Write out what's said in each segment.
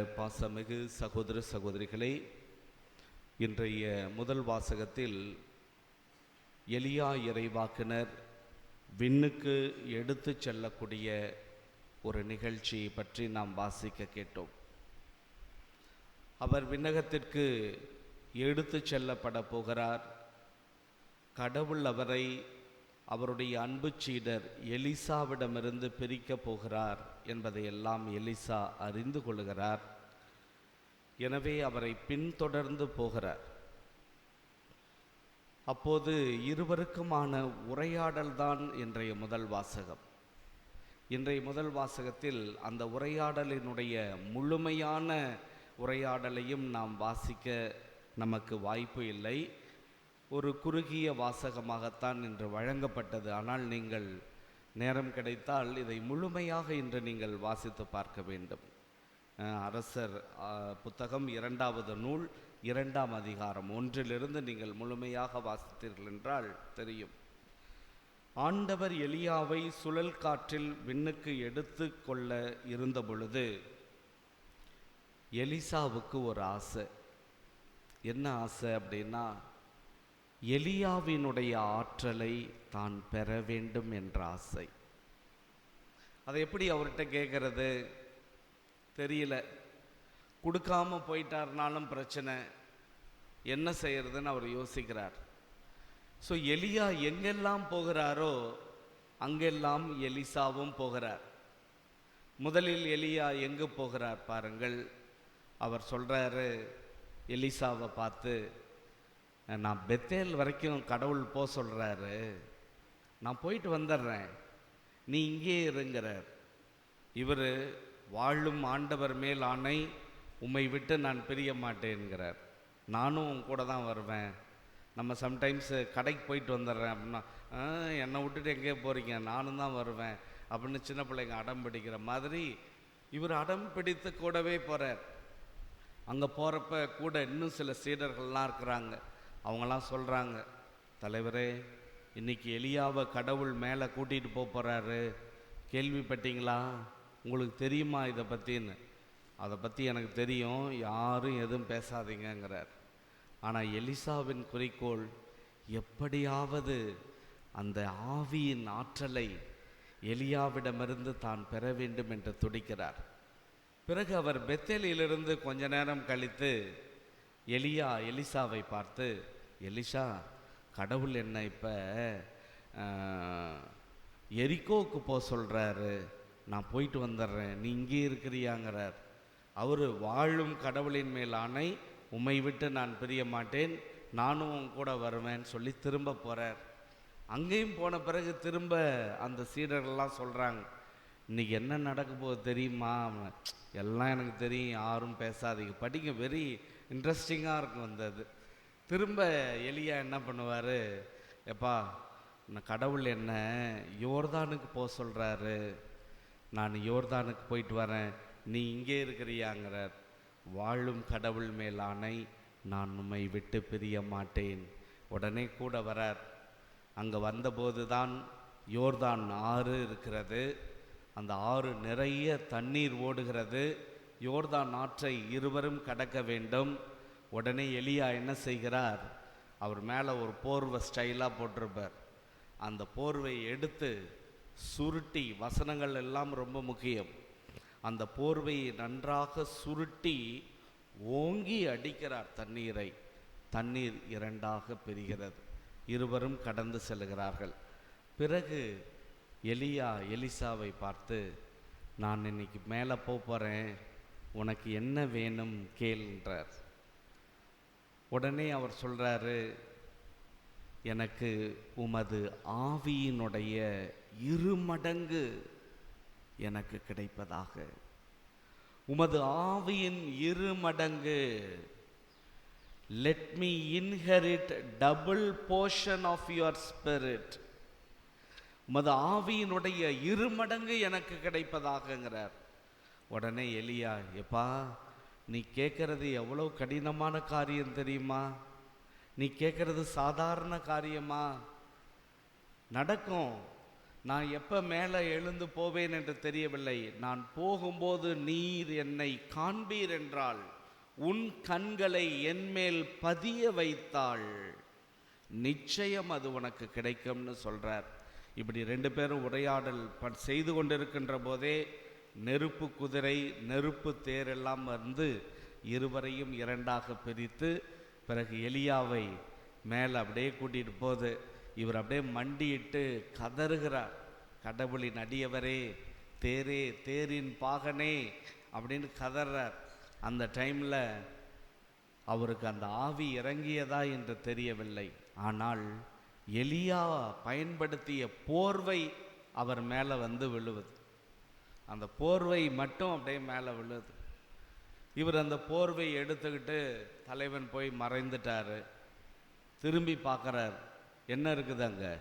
பாசமிகு சகோதர சகோதரிகளே இன்றைய முதல் வாசகத்தில் எலியா இறைவாக்கினர் விண்ணுக்கு எடுத்துச் செல்லக்கூடிய ஒரு நிகழ்ச்சி பற்றி நாம் வாசிக்க கேட்டோம். அவர் விண்ணகத்திற்கு எடுத்துச் செல்லப்பட போகிறார். கடவுள் அவரை அவருடைய அன்பு சீடர் எலிசாவிடமிருந்து பிரிக்கப் போகிறார் என்பதையெல்லாம் எலிசா அறிந்து கொள்கிறார். எனவே அவரை பின்தொடர்ந்து போகிறார். அப்போது இருவருக்குமான உரையாடல்தான் இன்றைய முதல் வாசகம். இன்றைய முதல் வாசகத்தில் அந்த உரையாடலினுடைய முழுமையான உரையாடலையும் நாம் வாசிக்க நமக்கு வாய்ப்பு இல்லை. ஒரு குறுகிய வாசகமாகத்தான் இன்று வழங்கப்பட்டது. ஆனால் நீங்கள் நேரம் கிடைத்தால் இதை முழுமையாக இன்று நீங்கள் வாசித்து பார்க்க வேண்டும். அரசர் புத்தகம் இரண்டாவது நூல் இரண்டாம் அதிகாரம் ஒன்றிலிருந்து நீங்கள் முழுமையாக வாசித்தீர்கள் என்றால் தெரியும். ஆண்டவர் எலியாவை சுழல் காற்றில் விண்ணுக்கு எடுத்து கொள்ள இருந்த பொழுது எலிசாவுக்கு ஒரு ஆசை. என்ன ஆசை அப்படின்னா எலியாவினுடைய ஆற்றலை தான் பெற வேண்டும் என்ற ஆசை. அதை எப்படி அவர்கிட்ட கேட்கறது? தெரியல. கொடுக்காம போயிட்டாருனாலும் பிரச்சனை. என்ன செய்யறதுன்னு அவர் யோசிக்கிறார். ஸோ எலியா எங்கெல்லாம் போகிறாரோ அங்கெல்லாம் எலிசாவும் போகிறார். முதலில் எலியா எங்கே போகிறார் பாருங்கள். அவர் சொல்கிறாரு எலிசாவை பார்த்து நான் பெத்தேல் வரைக்கும் கடவுள் போ சொல்கிறாரு நான் போயிட்டு வந்துடுறேன். நீ இங்கே இருங்கிறார். இவர் வாழும் ஆண்டவர் மேல் ஆணை உம்மை விட்டு நான் பிரிய மாட்டேன்கிறார். நானும் உன் கூட தான் வருவேன். நம்ம சம்டைம்ஸ் கடைக்கு போயிட்டு வந்துடுறேன் அப்படின்னா "ஆ, என்னை விட்டுட்டு எங்கே போகிறீங்க நானும் தான் வருவேன். அப்படின்னு சின்ன பிள்ளைங்க அடம் பிடிக்கிற மாதிரி இவர் அடம் பிடித்து கூடவே போகிறார் அங்கே போகிறப்ப கூட இன்னும் சில சீடர்கள்லாம் இருக்கிறாங்க. அவங்களாம் சொல்கிறாங்க தலைவரே இன்னைக்கு எலியாவை கடவுள் மேலே கூட்டிகிட்டு போக போகிறாரு கேள்விப்பட்டீங்களா? உங்களுக்கு தெரியுமா இதை பற்றின்னு அதை பற்றி எனக்கு தெரியும். யாரும் எதுவும் பேசாதீங்கங்கிறார். ஆனால் எலிசாவின் குறிக்கோள் எப்படியாவது அந்த ஆவியின் ஆற்றலை எலியாவிடமிருந்து தான் பெற வேண்டும் என்று துடிக்கிறார். பிறகு அவர் பெத்தேலியிலிருந்து கொஞ்ச நேரம் கழித்து எலியா எலிசாவை பார்த்து எலிசா கடவுள் என்ன இப்போ எரிக்கோவுக்கு போக சொல்கிறாரு நான் போயிட்டு வந்துடுறேன் நீ இங்கே இருக்கிறியாங்கிறார். அவர் வாழும் கடவுளின் மேல் ஆணை. உம்மை விட்டு நான் பிரிய மாட்டேன். நானும் உன் கூட வருவேன் சொல்லி திரும்ப போகிறார் அங்கேயும் போன பிறகு திரும்ப அந்த சீடர்கள்லாம் சொல்கிறாங்க இன்னைக்கு என்ன நடக்க போகுது தெரியுமா? எல்லாம் எனக்கு தெரியும். யாரும் பேசாதீங்க. படிங்க. வெறி இன்ட்ரெஸ்டிங்காக இருக்கும் அந்த இது. திரும்ப எலியா என்ன பண்ணுவார்? எப்பா நான் கடவுள் என்ன? யோர்தானுக்கு போக சொல்கிறாரு நான் யோர்தானுக்கு போயிட்டு வரேன். நீ இங்கே இருக்கிறியாங்கிறார். வாழும் கடவுள் மேல் ஆணை நான் உம்மை விட்டு பிரிய மாட்டேன். உடனே கூட வரார். அங்கே வந்தபோது தான் யோர்தான் ஆறு இருக்கிறது. அந்த ஆறு நிறைய தண்ணீர் ஓடுகிறது. யோர்தான் ஆற்றை இருவரும் கடக்க வேண்டும். உடனே எலியா என்ன செய்கிறார்? அவர் மேலே ஒரு போர்வை ஸ்டைலாக போட்டிருப்பார். அந்த போர்வையை எடுத்து சுருட்டி வசனங்கள் எல்லாம் ரொம்ப முக்கியம். அந்த போர்வையை நன்றாக சுருட்டி ஓங்கி அடிக்கிறார் தண்ணீரை. தண்ணீர் இரண்டாக பெறுகிறது இருவரும் கடந்து செல்கிறார்கள். பிறகு எலியா எலிசாவை பார்த்து நான் இன்னைக்கு மேலே போகிறேன் உனக்கு என்ன வேணும் கேள்ன்றார். உடனே அவர் சொல்கிறாரு எனக்கு உமது ஆவியினுடைய இருமடங்கு எனக்கு கிடைப்பதாக. உமது ஆவியின் இருமடங்கு let me inherit double portion of your spirit உமது ஆவியினுடைய இருமடங்கு எனக்கு கிடைப்பதாகங்கிறார். உடனே எலியா எப்பா நீ கேட்கறது எவ்வளோ கடினமான காரியம் தெரியுமா? நீ கேட்கறது சாதாரண காரியமா? நடக்கும். நான் எப்போ மேலே எழுந்து போவேன் என்று தெரியவில்லை. நான் போகும்போது நீர் என்னை காண்பீர் என்றால் உன் கண்களை என்மேல் பதிய வைத்தாள். நிச்சயம் அது உனக்கு கிடைக்கும்னு சொல்கிறார் இப்படி ரெண்டு பேரும் உரையாடல் செய்து கொண்டிருக்கின்ற போதே நெருப்பு குதிரை நெருப்பு தேர் எல்லாம் வந்து இருவரையும் இரண்டாக பிரித்து பிறகு எலியாவை மேலே அப்படியே கூட்டிட்டு போகுது இவர் அப்படியே மண்டியிட்டு கதறுகிறார். கடவுளின் அடியவரே தேரே தேரின் பாகனே அப்படின்னு கதறார். அந்த டைமில் அவருக்கு அந்த ஆவி இறங்கியதா என்று தெரியவில்லை. ஆனால் எலியா பயன்படுத்திய போர்வை அவர் மேலே வந்து விழுவது. அந்த போர்வை மட்டும் அப்படியே மேலே விழுது. இவர் அந்த போர்வை எடுத்துக்கிட்டு தலைவன் போய் மறைந்துட்டாரு. திரும்பி பார்க்குறார். என்ன இருக்குது அங்கே?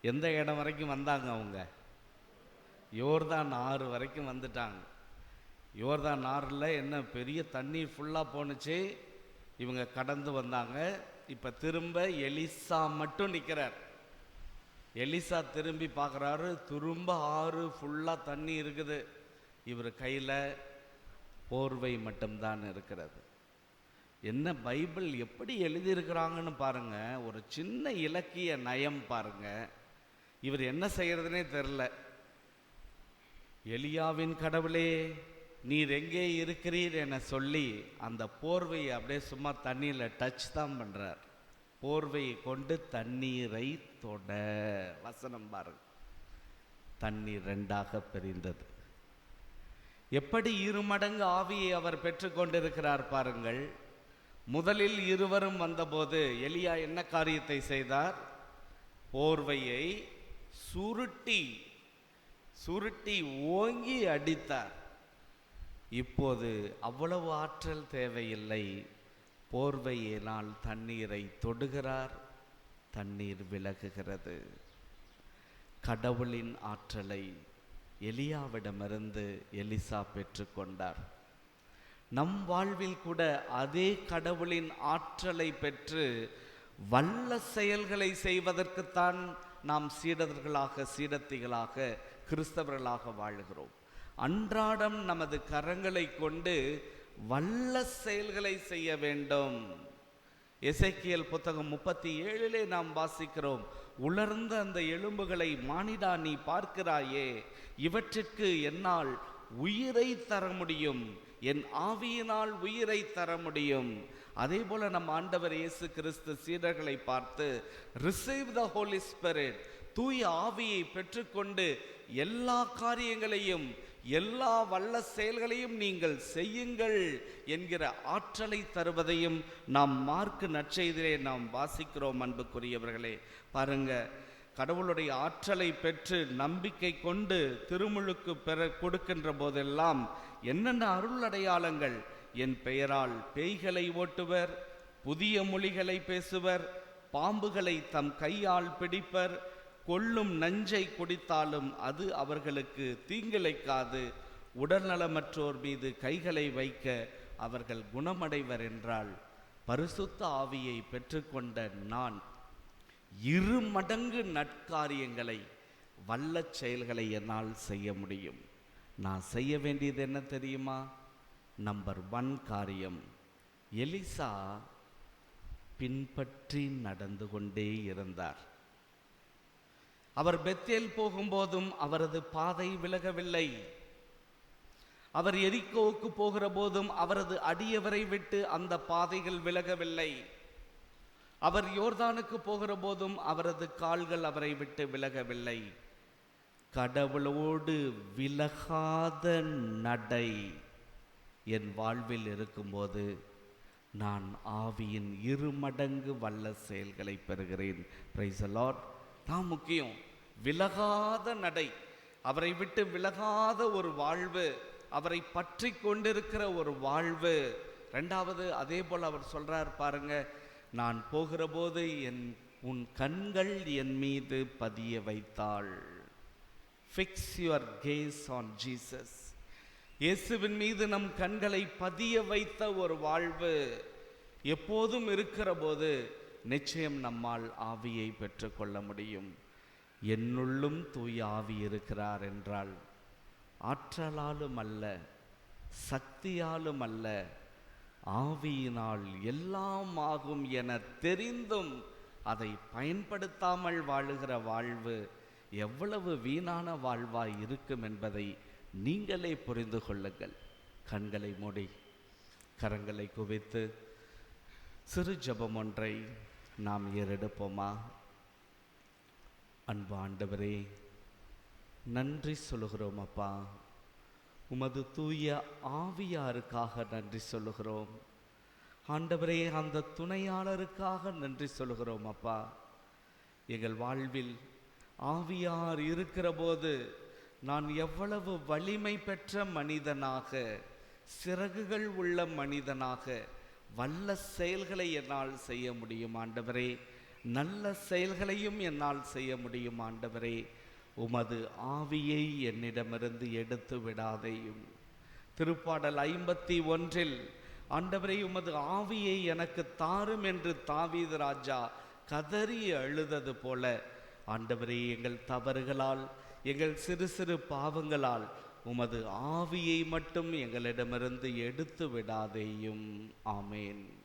எந்த இடம் வரைக்கும் வந்தாங்க அவங்க? யோர்தான் ஆறு வரைக்கும் வந்துட்டாங்க. யோர்தான் ஆறில் என்ன பெரிய தண்ணீர் ஃபுல்லாக போணுச்சு. இவங்க கடந்து வந்தாங்க. இப்போ திரும்ப எலிசா மட்டும் நிற்கிறார் எலிசா திரும்பி பார்க்குறாரு. திரும்ப ஆறு ஃபுல்லாக தண்ணி இருக்குது. இவர் கையில் போர்வை மட்டும்தான் இருக்கிறது. என்ன பைபிள் எப்படி எழுதியிருக்கிறாங்கன்னு பாருங்க. ஒரு சின்ன இலக்கிய நயம் பாருங்க. இவர் என்ன செய்கிறதுனே தெரில எலியாவின் கடவுளே நீர் எங்கே இருக்கிறீர் என சொல்லி அந்த போர்வையை அப்படியே சும்மா தண்ணியில் டச் தான் பண்ணுறார் போர்வையை கொண்டு தண்ணீரை தொட. வசனம் பாருங்க தண்ணீர் ரெண்டாக பிரிந்தது. எப்படி இருமடங்கு ஆவியை அவர் பெற்றுக்கொண்டிருக்கிறார் பாருங்கள். முதலில் இருவரும் வந்தபோது எலியா என்ன காரியத்தை செய்தார்? போர்வையை சுருட்டி சுருட்டி ஓங்கி அடித்தார். இப்போது அவ்வளவு ஆற்றல் தேவையில்லை. போர்வையினால் தண்ணீரை தொடுகிறார் தண்ணீர் விலகுகிறது. கடவுளின் ஆற்றலை எலியாவிடமிருந்து எலிசா பெற்றுக்கொண்டார். நம் வாழ்வில் கூட அதே கடவுளின் ஆற்றலை பெற்று வல்ல செயல்களை செய்வதற்குத்தான் நாம் சீடர்களாக சீடத்திகளாக கிறிஸ்தவர்களாக வாழுகிறோம். அன்றாடம் நமது கரங்களை கொண்டு வல்ல செயல்களை செய்ய வேண்டும். எசைக்கியல் புத்தகம் முப்பத்தி ஏழிலே நாம் வாசிக்கிறோம் உலர்ந்த அந்த எலும்புகளை மானிடா நீ பார்க்கிறாயே? இவற்றிற்கு என்னால் உயிரை தர முடியும். என் ஆவியினால் உயிரை தர முடியும். அதே போல நம் ஆண்டவர் இயேசு கிறிஸ்து சீடர்களை பார்த்து ரிசீவ் த ஹோலி ஸ்பிரிட் தூய ஆவியை பெற்றுக்கொண்டு எல்லா காரியங்களையும் எல்லா வல்ல செயல்களையும் நீங்கள் செய்யுங்கள் என்கிற ஆற்றலை தருவதையும் நாம் மார்க்கு நற்செய்திலே நாம் வாசிக்கிறோம் அன்புக்குரியவர்களே. பாருங்க கடவுளுடைய ஆற்றலை பெற்று நம்பிக்கை கொண்டு திருமுழுக்கு பெற கொடுக்கின்ற போதெல்லாம் என்னென்ன அருள் அடையாளங்கள்? என் பெயரால் பேய்களை ஓட்டுவர் புதிய மொழிகளை பேசுவர் பாம்புகளை தம் கையால் பிடிப்பர் கொல்லும் நஞ்சை குடித்தாலும் அது அவர்களுக்கு தீங்கிழைக்காது. உடல்நலமற்றோர் மீது கைகளை வைக்க அவர்கள் குணமடைவர் என்றால் பரிசுத்த ஆவியை பெற்றுக்கொண்ட நான் இரு மடங்கு நட்காரியங்களை வல்ல செயல்களை என்னால் செய்ய முடியும். நான் செய்ய வேண்டியது என்ன தெரியுமா? நம்பர் ஒன் காரியம். எலிசா பின்பற்றி நடந்து கொண்டே இருந்தார். அவர் பெத்தேல் போகும்போதும் அவரது பாதை விலகவில்லை. அவர் எரிக்கோவுக்கு போகிற போதும் அவரது அடியவரை விட்டு அந்த பாதைகள் விலகவில்லை. அவர் யோர்தானுக்கு போகிற போதும் அவரது கால்கள் அவரை விட்டு விலகவில்லை. கடவுளோடு விலகாத நடை என் வாழ்வில் இருக்கும்போது நான் ஆவியின் இருமடங்கு வல்ல செயல்களை பெறுகிறேன். பிரைஸ் லார்ட் தான் முக்கியம். விலகாத நடை அவரை விட்டு விலகாத ஒரு வாழ்வு அவரை பற்றி கொண்டிருக்கிற ஒரு வாழ்வு. ரெண்டாவது அதே போல் அவர் சொல்கிறார் பாருங்க நான் போகிற போது என் உன் கண்கள் என் மீது பதிய வைத்தாள். Fix your gaze on Jesus இயேசுவின் மீது நம் கண்களை பதிய வைத்த ஒரு வாழ்வு எப்போதும் இருக்கிற போது நிச்சயம் நம்மால் ஆவியை பெற்றுக்கொள்ள முடியும். என்னுள்ளும் தூய் ஆவி இருக்கிறார் என்றால் ஆற்றலாலும் அல்ல சக்தியாலும் அல்ல ஆவியினால் எல்லாம் ஆகும் என தெரிந்தும் அதை பயன்படுத்தாமல் வாழுகிற வாழ்வு எவ்வளவு வீணான வாழ்வாய் இருக்கும் என்பதை நீங்களே புரிந்து கொள்ளுங்கள். கண்களை மூடி கரங்களை குவித்து சிறு ஜெபம் ஒன்றை நாம் ஏறெடுப்போமா? அன்பு ஆண்டவரே நன்றி சொல்லுகிறோம் அப்பா. உமது தூய ஆவியாருக்காக நன்றி சொல்லுகிறோம். ஆண்டவரே அந்த துணையாளருக்காக நன்றி சொல்லுகிறோம் அப்பா. எங்கள் வாழ்வில் ஆவியார் இருக்கிற போது நான் எவ்வளவு வலிமை பெற்ற மனிதனாக சிறகுகள் உள்ள மனிதனாக வல்ல செயல்களை என்னால் செய்ய முடியும் ஆண்டவரே. நல்ல செயல்களையும் என்னால் செய்ய முடியும் ஆண்டவரே. உமது ஆவியை என்னிடமிருந்து எடுத்து விடாதேயும். திருப்பாடல் ஐம்பத்தி ஒன்றில் ஆண்டவரே உமது ஆவியை எனக்கு தாரும் என்று தாவீது ராஜா கதறி அழுதது போல ஆண்டவரே எங்கள் தவறுகளால் எங்கள் சிறு சிறு பாவங்களால் உமது ஆவியை மட்டும் எங்களிடமிருந்து எடுத்து விடாதேயும். ஆமேன்.